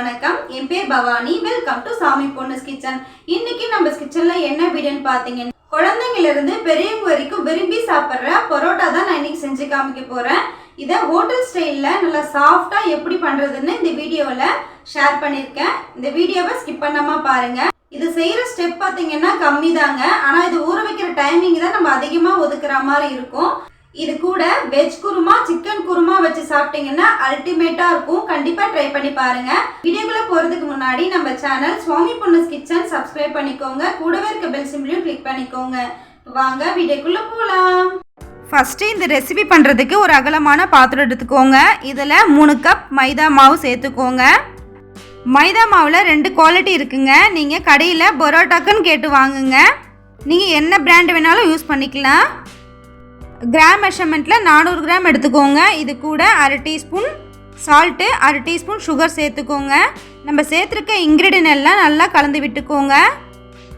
வணக்கம். என் பேர் Bhavani. Welcome to சாமி பொண்ணுஸ் கிச்சன். இன்னைக்கு நம்ம கிச்சன்ல என்ன வீடியோன்னு பார்த்தீங்கன்னா குழந்தைங்கள்ல இருந்து பெரியவங்க வரைக்கும் விரும்பி சாப்பிட்ற பரோட்டா தான் நான் இன்னைக்கு செஞ்சு காமிக்க போறேன். இதை ஹோட்டல் ஸ்டைலில் நல்லா சாஃப்டாக எப்படி பண்றதுன்னு இந்த வீடியோவில் ஷேர் பண்ணியிருக்கேன் இந்த வீடியோவை ஸ்கிப் பண்ணாமல் பாருங்க. இது செய்யற ஸ்டெப் பார்த்தீங்கன்னா கம்மி தாங்க ஆனால் இது ஊற வைக்கிற டைமிங் தான் நம்ம அதிகமாக ஒதுக்குற மாதிரி இருக்கும். இது கூட வெஜ் குருமா சிக்கன் குருமா வச்சு சாப்பிட்டீங்கன்னா அல்டிமேட்டா இருக்கும். கண்டிப்பா ட்ரை பண்ணி பாருங்க. வீடியோக்குள்ள போறதுக்கு முன்னாடி நம்ம சேனல் சுவாமி புண்ணஸ் கிச்சன் சப்ஸ்கிரைப் பண்ணிக்கோங்க. கூடவே இருக்க பெல் சிம்பிளையும் கிளிக் பண்ணிக்கோங்க. வாங்க வீடியோக்குள்ள போலாம். ஃபஸ்ட்டு இந்த ரெசிபி பண்ணுறதுக்கு ஒரு அகலமான பாத்திரம் எடுத்துக்கோங்க. இதில் மூணு கப் மைதா மாவு சேர்த்துக்கோங்க. மைதா மாவில் ரெண்டு குவாலிட்டி இருக்குங்க. நீங்கள் கடையில் பரோட்டாக்குன்னு கேட்டு வாங்குங்க. நீங்கள் என்ன பிராண்ட் வேணாலும் யூஸ் பண்ணிக்கலாம். கிராம் மெஷர்மெண்ட்டில் நானூறு கிராம் எடுத்துக்கோங்க. இது கூட அரை டீஸ்பூன் சால்ட்டு அரை டீஸ்பூன் சுகர் சேர்த்துக்கோங்க. நம்ம சேர்த்துருக்க இன்க்ரீடியன் எல்லாம் நல்லா கலந்து விட்டுக்கோங்க.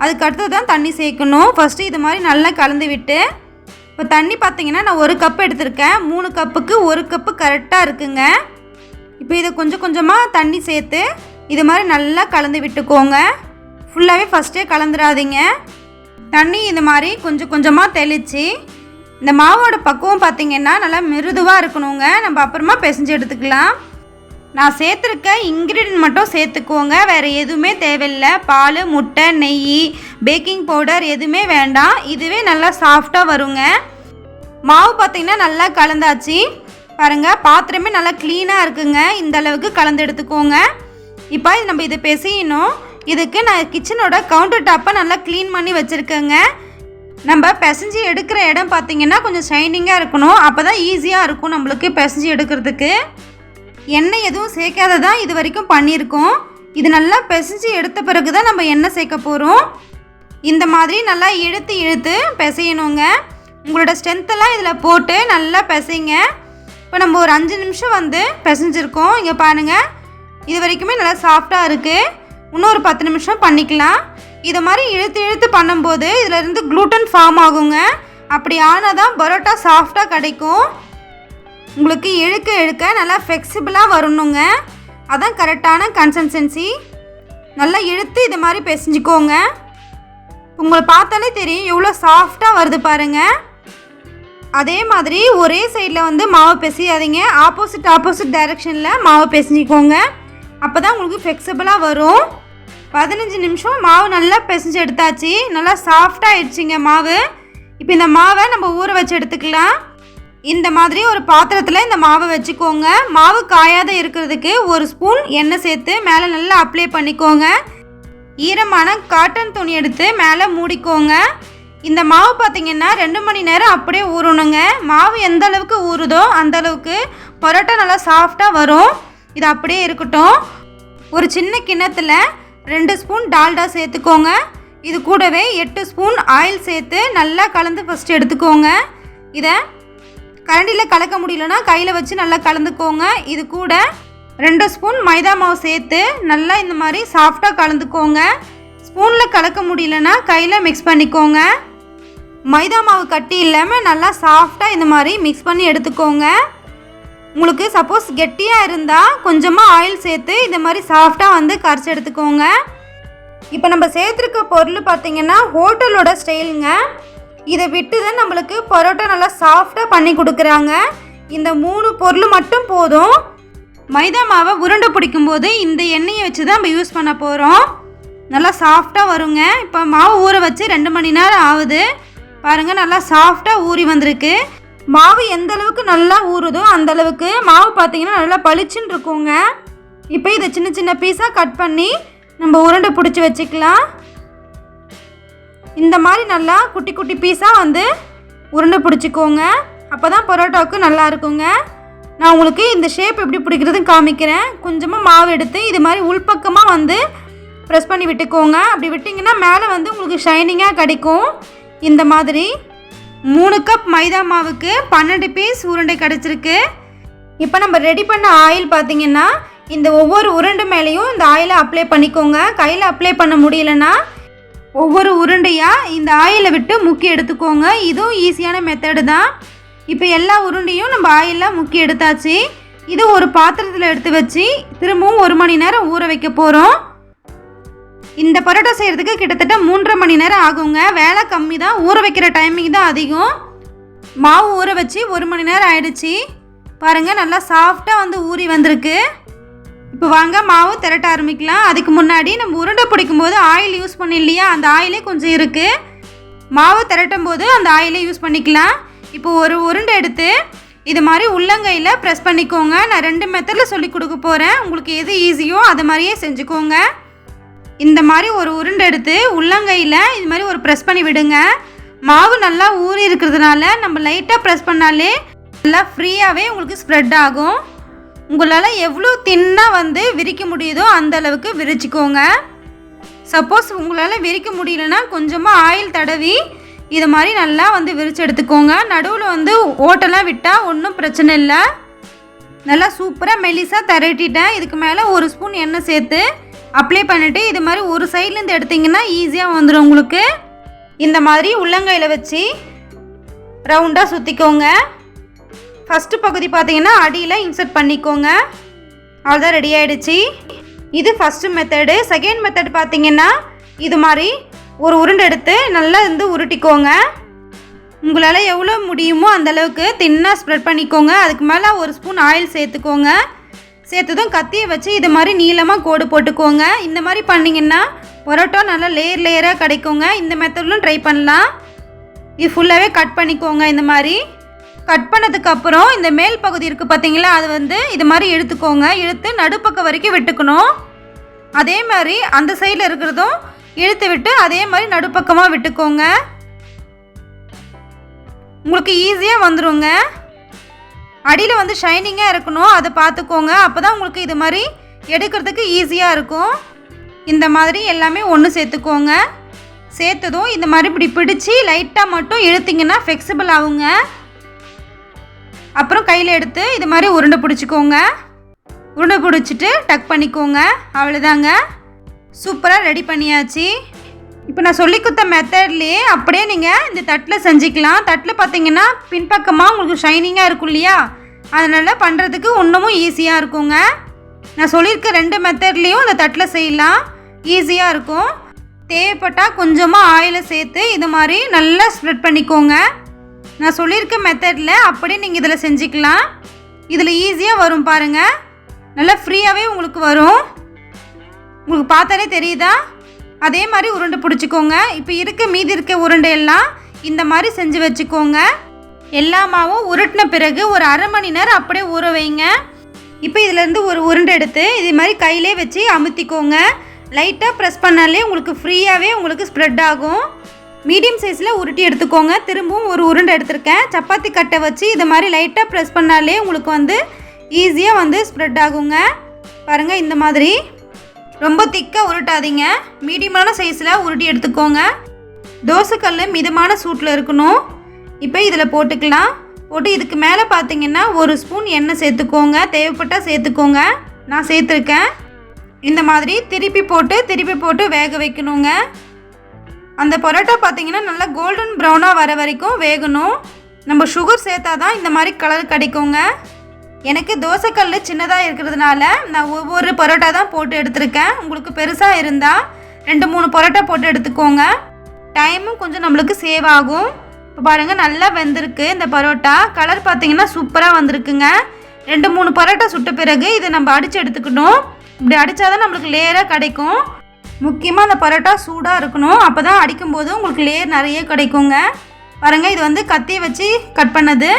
அதுக்கடுத்து தான் தண்ணி சேர்க்கணும். ஃபஸ்ட்டு இது மாதிரி நல்லா கலந்து விட்டு இப்போ தண்ணி பார்த்தீங்கன்னா நான் ஒரு கப் எடுத்திருக்கேன். மூணு கப்புக்கு ஒரு கப்பு கரெக்டாக இருக்குங்க. இப்போ இதை கொஞ்சம் கொஞ்சமாக தண்ணி சேர்த்து இது மாதிரி நல்லா கலந்து விட்டுக்கோங்க. ஃபுல்லாகவே ஃபஸ்ட்டே கலந்துடாதீங்க. தண்ணி இது மாதிரி கொஞ்சம் கொஞ்சமாக தெளித்து இந்த மாவோட பக்குவம் பார்த்தீங்கன்னா நல்லா மிருதுவாக இருக்கணுங்க. நம்ம அப்புறமா பிசைஞ்சு எடுத்துக்கலாம். நான் சேர்த்துருக்க இன்க்ரீடியன்ட் மட்டும் சேர்த்துக்கோங்க. வேறு எதுவுமே தேவையில்லை. பால் முட்டை நெய் பேக்கிங் பவுடர் எதுவுமே வேண்டாம். இதுவே நல்லா சாஃப்டாக வருங்க. மாவு பார்த்தீங்கன்னா நல்லா கலந்தாச்சு. பாருங்கள் பாத்திரமே நல்லா க்ளீனாக இருக்குங்க. இந்த அளவுக்கு கலந்து எடுத்துக்கோங்க. இப்போ நம்ம இதை பிசையணும். இதுக்கு நான் கிச்சனோட கவுண்டர் டாப்பை நல்லா க்ளீன் பண்ணி வச்சுருக்கேங்க. நம்ம பிசைஞ்சு எடுக்கிற இடம் பார்த்தீங்கன்னா கொஞ்சம் ஷைனிங்காக இருக்கணும். அப்போ தான் ஈஸியாக இருக்கும் நம்மளுக்கு பிசைஞ்சு எடுக்கிறதுக்கு. எண்ணெய் எதுவும் சேர்க்காததான் இது வரைக்கும் பண்ணியிருக்கோம். இது நல்லா பிசைஞ்சு எடுத்த பிறகு தான் நம்ம எண்ணெய் சேர்க்க போகிறோம் இந்த மாதிரி நல்லா இழுத்து இழுத்து பிசையணுங்க. உங்களோட ஸ்ட்ரென்த்தெல்லாம் இதில் போட்டு நல்லா பிசைங்க. இப்போ நம்ம ஒரு அஞ்சு நிமிஷம் வந்து பிசைஞ்சிருக்கோம் இங்கே பாருங்கள் இது வரைக்குமே நல்லா சாஃப்டாக இருக்குது இன்னும் ஒரு பத்து நிமிஷம் பண்ணிக்கலாம். இதை மாதிரி இழுத்து இழுத்து பண்ணும்போது இதிலிருந்து க்ளூட்டன் ஃபார்ம் ஆகுங்க. அப்படி ஆனால் தான் பரோட்டா சாஃப்டாக கிடைக்கும். உங்களுக்கு இழுக்க இழுக்க நல்லா ஃப்ளெக்சிபிளாக வரணுங்க. அதான் கரெக்டான கன்சன்சன்சி நல்லா இழுத்து இது மாதிரி பிசைஞ்சுக்கோங்க. உங்களை பார்த்தாலே தெரியும் எவ்வளோ சாஃப்டாக வருது பாருங்கள் அதே மாதிரி ஒரே சைடில் வந்து மாவு பிசையாதீங்க. ஆப்போசிட் ஆப்போசிட் டைரெக்ஷனில் மாவு பிசைஞ்சிக்கோங்க. அப்போ தான் உங்களுக்கு ஃப்ளெக்சிபிளாக வரும். பதினஞ்சு நிமிஷம் மாவு நல்லா பிசைஞ்சு எடுத்தாச்சு. நல்லா சாஃப்டாக ஆயிடுச்சுங்க மாவு. இப்போ இந்த மாவை நம்ம ஊற வச்சு எடுத்துக்கலாம். இந்த மாதிரி ஒரு பாத்திரத்தில் இந்த மாவை வச்சுக்கோங்க. மாவு காயாத இருக்கிறதுக்கு ஒரு ஸ்பூன் எண்ணெய் சேர்த்து மேலே நல்லா அப்ளை பண்ணிக்கோங்க. ஈரமான காட்டன் துணி எடுத்து மேலே மூடிக்கோங்க. இந்த மாவு பார்த்திங்கன்னா ரெண்டு மணி நேரம் அப்படியே ஊறணுங்க. மாவு எந்த அளவுக்கு ஊறுதோ அந்த அளவுக்கு பரோட்டா நல்லா சாஃப்டாக வரும். இது அப்படியே இருக்கட்டும். ஒரு சின்ன கிண்ணத்தில் ரெண்டு ஸ்பூன் டால்டா சேர்த்துக்கோங்க. இது கூடவே எட்டு ஸ்பூன் ஆயில் சேர்த்து நல்லா கலந்து ஃபஸ்ட்டு எடுத்துக்கோங்க. இதை கரண்டியில் கலக்க முடியலன்னா கையில் வச்சு நல்லா கலந்துக்கோங்க. இது கூட ரெண்டு ஸ்பூன் மைதா மாவு சேர்த்து நல்லா இந்த மாதிரி சாஃப்டாக கலந்துக்கோங்க. ஸ்பூனில் கலக்க முடியலன்னா கையில் மிக்ஸ் பண்ணிக்கோங்க. மைதா மாவு கட்டி இல்லாமல் நல்லா சாஃப்டாக இந்த மாதிரி மிக்ஸ் பண்ணி எடுத்துக்கோங்க. உங்களுக்கு சப்போஸ் கெட்டியாக இருந்தால் கொஞ்சமாக ஆயில் சேர்த்து இந்த மாதிரி சாஃப்டாக வந்து கரைச்சி எடுத்துக்கோங்க. இப்போ நம்ம சேர்த்துருக்க பொருள் பார்த்திங்கன்னா ஹோட்டலோட ஸ்டைலுங்க. இதை விட்டு தான் நம்மளுக்கு பரோட்டா நல்லா சாஃப்டாக பண்ணி கொடுக்குறாங்க. இந்த மூணு பொருள் மட்டும் போதும். மைதா மாவை உருண்டை பிடிக்கும்போது இந்த எண்ணெயை வச்சு தான் நம்ம யூஸ் பண்ண போகிறோம் நல்லா சாஃப்டாக வருங்க. இப்போ மாவு ஊற வச்சு ரெண்டு மணி நேரம் ஆகுது. பாருங்கள் நல்லா சாஃப்டாக ஊறி வந்திருக்கு. மாவு எந்த அளவுக்கு நல்லா ஊறுதோ அந்த அளவுக்கு மாவு பார்த்தீங்கன்னா நல்லா பளிச்சுன்னு இருக்குங்க. இப்போ இதை சின்ன சின்ன பீஸாக கட் பண்ணி நம்ம உருண்டை பிடிச்சி வச்சுக்கலாம். இந்த மாதிரி நல்லா குட்டி குட்டி பீஸாக வந்து உருண்டை பிடிச்சிக்கோங்க. அப்போ தான் பரோட்டாவுக்கு நல்லா இருக்குங்க. நான் உங்களுக்கு இந்த ஷேப் எப்படி பிடிக்கிறதுன்னு காமிக்கிறேன். கொஞ்சமாக மாவு எடுத்து இது மாதிரி உள்பக்கமாக வந்து ப்ரெஸ் பண்ணி விட்டுக்கோங்க. அப்படி விட்டிங்கன்னா மேலே வந்து உங்களுக்கு ஷைனிங்காக கிடைக்கும். இந்த மாதிரி மூணு கப் மைதா மாவுக்கு பன்னெண்டு பீஸ் உருண்டை கிடச்சிருக்கு. இப்போ நம்ம ரெடி பண்ண ஆயில் பார்த்தீங்கன்னா இந்த ஒவ்வொரு உருண்டை மேலேயும் இந்த ஆயிலை அப்ளை பண்ணிக்கோங்க. கையில் அப்ளை பண்ண முடியலன்னா ஒவ்வொரு உருண்டையாக இந்த ஆயிலை விட்டு முக்கி எடுத்துக்கோங்க. இதுவும் ஈஸியான மெத்தடு தான். இப்போ எல்லா உருண்டையும் நம்ம ஆயிலில் முக்கி எடுத்தாச்சு. இது ஒரு பாத்திரத்தில் எடுத்து வச்சு திரும்பவும் ஒரு மணி நேரம் ஊற வைக்க போகிறோம் இந்த பரோட்டா செய்கிறதுக்கு கிட்டத்தட்ட மூன்றரை மணி நேரம் ஆகுங்க. வேலை கம்மி தான். ஊற வைக்கிற டைமிங் தான் அதிகம். மாவு ஊற வச்சு ஒரு மணி நேரம் ஆயிடுச்சு. பாருங்கள் நல்லா சாஃப்டாக வந்து ஊறி வந்திருக்கு. இப்போ வாங்க மாவு திரட்ட ஆரம்பிக்கலாம். அதுக்கு முன்னாடி நம்ம உருண்டை பிடிக்கும் போது ஆயில் யூஸ் பண்ணி இல்லையா? அந்த ஆயிலே கொஞ்சம் இருக்குது மாவு திரட்டும் போது அந்த ஆயிலே யூஸ் பண்ணிக்கலாம். இப்போ ஒரு உருண்டை எடுத்து இது மாதிரி உள்ளங்கையில் ப்ரெஸ் பண்ணிக்கோங்க. நான் ரெண்டு மெத்தடில் சொல்லி கொடுக்க போகிறேன் உங்களுக்கு எது ஈஸியோ அது மாதிரியே செஞ்சுக்கோங்க. இந்த மாதிரி ஒரு உருண்டை எடுத்து உள்ளங்கையில் இது மாதிரி ஒரு ப்ரெஸ் பண்ணி விடுங்க. மாவு நல்லா ஊறி இருக்கிறதுனால நம்ம லைட்டாக ப்ரெஸ் பண்ணாலே நல்லா ஃப்ரீயாகவே உங்களுக்கு ஸ்ப்ரெட் ஆகும். உங்களால் எவ்வளோ தின்னாக வந்து விரிக்க முடியுதோ அந்த அளவுக்கு விரிச்சிக்கோங்க. சப்போஸ் உங்களால் விரிக்க முடியலன்னா கொஞ்சமாக ஆயில் தடவி இது மாதிரி நல்லா வந்து விரிச்சு எடுத்துக்கோங்க. நடுவில் வந்து ஓட்டெல்லாம் விட்டால் ஒன்றும் பிரச்சனை இல்லை. நல்லா சூப்பராக மெலிசாக தரட்டிட்டேன். இதுக்கு மேலே ஒரு ஸ்பூன் எண்ணெய் சேர்த்து அப்ளை பண்ணிவிட்டு இது மாதிரி ஒரு சைட்லேருந்து எடுத்திங்கன்னா ஈஸியாக வந்துடும் உங்களுக்கு. இந்த மாதிரி உள்ளங்கையில் வச்சு ரவுண்டாக சுற்றிக்கோங்க ஃபஸ்ட்டு பகுதி பார்த்தீங்கன்னா அடியில் இன்சர்ட் பண்ணிக்கோங்க. அவ்வளோதான் ரெடி ஆகிடுச்சி இது ஃபஸ்ட்டு மெத்தடு செகண்ட் மெத்தட் பார்த்தீங்கன்னா இது மாதிரி ஒரு உருண்டை எடுத்து நல்லா இருந்து உருட்டிக்கோங்க. உங்களால் எவ்வளோ முடியுமோ அந்தளவுக்கு தின்னாக ஸ்ப்ரெட் பண்ணிக்கோங்க. அதுக்கு மேலே ஒரு ஸ்பூன் ஆயில் சேர்த்துக்கோங்க. சேர்த்ததும் கத்தியை வச்சு இது மாதிரி நீளமாக கோடு போட்டுக்கோங்க. இந்த மாதிரி பண்ணிங்கன்னா பரோட்டா நல்லா லேயர் லேயராக கிடைக்குங்க. இந்த மெத்தட்லும் ட்ரை பண்ணலாம். இது ஃபுல்லாகவே கட் பண்ணிக்கோங்க இந்த மாதிரி. கட் பண்ணதுக்கப்புறம் இந்த மேல் பகுதி இருக்குது பார்த்தீங்களா அது வந்து இது மாதிரி இழுத்துக்கோங்க இழுத்து நடுப்பக்கம் வரைக்கும் விட்டுக்கணும். அதே மாதிரி அந்த சைடில் இருக்கிறதும் இழுத்து விட்டு அதே மாதிரி நடுப்பக்கமாக விட்டுக்கோங்க. உங்களுக்கு ஈஸியாக வந்துருங்க. அடியில் வந்து ஷைனிங்காக இருக்கணும். அதை பார்த்துக்கோங்க. அப்போ தான் உங்களுக்கு இது மாதிரி எடுக்கிறதுக்கு ஈஸியாக இருக்கும். இந்த மாதிரி எல்லாமே ஒன்று சேர்த்துக்கோங்க. சேர்த்ததும் இந்த மாதிரி இப்படி பிடிச்சி லைட்டாக மட்டும் இழுத்திங்கன்னா ஃப்ளெக்சிபிள் ஆகுங்க. அப்புறம் கையில் எடுத்து இது மாதிரி உருண்டை பிடிச்சிக்கோங்க. உருண்டை பிடிச்சிட்டு டக் பண்ணிக்கோங்க. அவ்வளோதாங்க சூப்பராக ரெடி பண்ணியாச்சு. இப்போ நான் சொல்லி கொடுத்த மெத்தட்லேயே அப்படியே நீங்கள் இந்த தட்டில் செஞ்சுக்கலாம். தட்டில் பார்த்தீங்கன்னா பின்பக்கமாக உங்களுக்கு ஷைனிங்காக இருக்கும் இல்லையா? அதனால் பண்ணுறதுக்கு இன்னமும் ஈஸியாக இருக்குங்க. நான் சொல்லியிருக்க ரெண்டு மெத்தட்லேயும் இந்த தட்டில் செய்யலாம். ஈஸியாக இருக்கும். தேவைப்பட்டால் கொஞ்சமாக ஆயிலை சேர்த்து இது மாதிரி நல்லா ஸ்ப்ரெட் பண்ணிக்கோங்க. நான் சொல்லியிருக்க மெத்தடில் அப்படியே நீங்கள் இதில் செஞ்சுக்கலாம். இதில் ஈஸியாக வரும் பாருங்கள் நல்லா ஃப்ரீயாகவே உங்களுக்கு வரும். உங்களுக்கு பார்த்தாலே தெரியுதா? அதே மாதிரி உருண்டை பிடிச்சிக்கோங்க. இப்போ இருக்க மீதி இருக்க உருண்டையெல்லாம் இந்த மாதிரி செஞ்சு வச்சுக்கோங்க. எல்லா மாவும் உருட்டின பிறகு ஒரு அரை மணி நேரம் அப்படியே ஊற வைங்க. இப்போ இதிலேருந்து ஒரு உருண்டை எடுத்து இது மாதிரி கையிலே வச்சு அமுத்திக்கோங்க. லைட்டாக ப்ரெஸ் பண்ணாலே உங்களுக்கு ஃப்ரீயாகவே உங்களுக்கு ஸ்ப்ரெட் ஆகும். மீடியம் சைஸில் உருட்டி எடுத்துக்கோங்க. திரும்பவும் ஒரு உருண்டை எடுத்திருக்கேன். சப்பாத்தி கட்டை வச்சு இது மாதிரி லைட்டாக ப்ரெஸ் பண்ணாலே உங்களுக்கு வந்து ஈஸியாக வந்து ஸ்ப்ரெட் ஆகுங்க. பாருங்கள் இந்த மாதிரி. ரொம்ப திக்காக உருட்டாதீங்க. மீடியமான சைஸில் உருட்டி எடுத்துக்கோங்க. தோசைக்கல் மிதமான சூட்டில் இருக்கணும். இப்போ இதில் போட்டுக்கலாம். போட்டு இதுக்கு மேலே பார்த்தீங்கன்னா ஒரு ஸ்பூன் எண்ணெய் சேர்த்துக்கோங்க. தேவைப்பட்டால் சேர்த்துக்கோங்க. நான் சேர்த்துருக்கேன். இந்த மாதிரி திருப்பி போட்டு திருப்பி போட்டு வேக வைக்கணுங்க. அந்த பரோட்டா பார்த்தீங்கன்னா நல்லா கோல்டன் ப்ரௌனாக வர வரைக்கும் வேகணும். நம்ம சுகர் சேர்த்தா தான் இந்த மாதிரி கலர் கிடைக்குங்க. எனக்கு தோசைக்கல் சின்னதாக இருக்கிறதுனால நான் ஒவ்வொரு பரோட்டா தான் போட்டு எடுத்திருக்கேன். உங்களுக்கு பெருசாக இருந்தால் ரெண்டு மூணு பரோட்டா போட்டு எடுத்துக்கோங்க. டைமும் கொஞ்சம் நம்மளுக்கு சேவ் ஆகும். இப்போ பாருங்கள் நல்லா வெந்திருக்கு இந்த பரோட்டா. கலர் பார்த்தீங்கன்னா சூப்பராக வந்திருக்குங்க. ரெண்டு மூணு பரோட்டா சுட்ட பிறகு இதை நம்ம அடித்து எடுத்துக்கணும். இப்படி அடித்தா தான் நம்மளுக்கு லேயராக கிடைக்கும். முக்கியமாக அந்த பரோட்டா சூடாக இருக்கணும். அப்போ தான் அடிக்கும்போது உங்களுக்கு லேயர் நிறைய கிடைக்குங்க. பாருங்கள் இது வந்து கத்தி வச்சு கட் பண்ணது.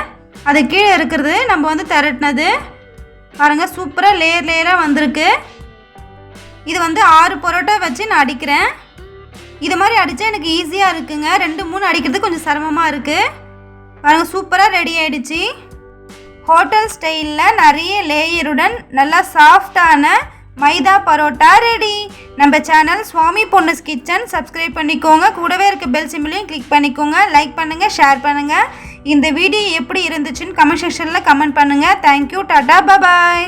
அது கீழே இருக்கிறது நம்ம வந்து திரட்டினது. பாருங்கள் சூப்பராக லேயர் லேயராக வந்திருக்கு. இது வந்து ஆறு பரோட்டா வச்சு நான் அடிக்கிறேன். இது மாதிரி அடித்தா எனக்கு ஈஸியாக இருக்குங்க. ரெண்டு மூணு அடிக்கிறது கொஞ்சம் சிரமமாக இருக்குது பாருங்கள் சூப்பராக ரெடி ஆகிடுச்சி ஹோட்டல் ஸ்டைலில் நிறைய லேயருடன் நல்லா சாஃப்டான மைதா பரோட்டா ரெடி நம்ம channel Swami Ponnu's kitchen subscribe பண்ணிக்கோங்க. கூடவே இருக்க பெல் சிம்பிளையும் கிளிக் பண்ணிக்கோங்க. லைக் பண்ணுங்கள் ஷேர் பண்ணுங்கள் இந்த வீடியோ எப்படி இருந்துச்சுன்னு கமெண்ட் செக்ஷனில் கமெண்ட் பண்ணுங்கள் தேங்க்யூ டாடா பபாய்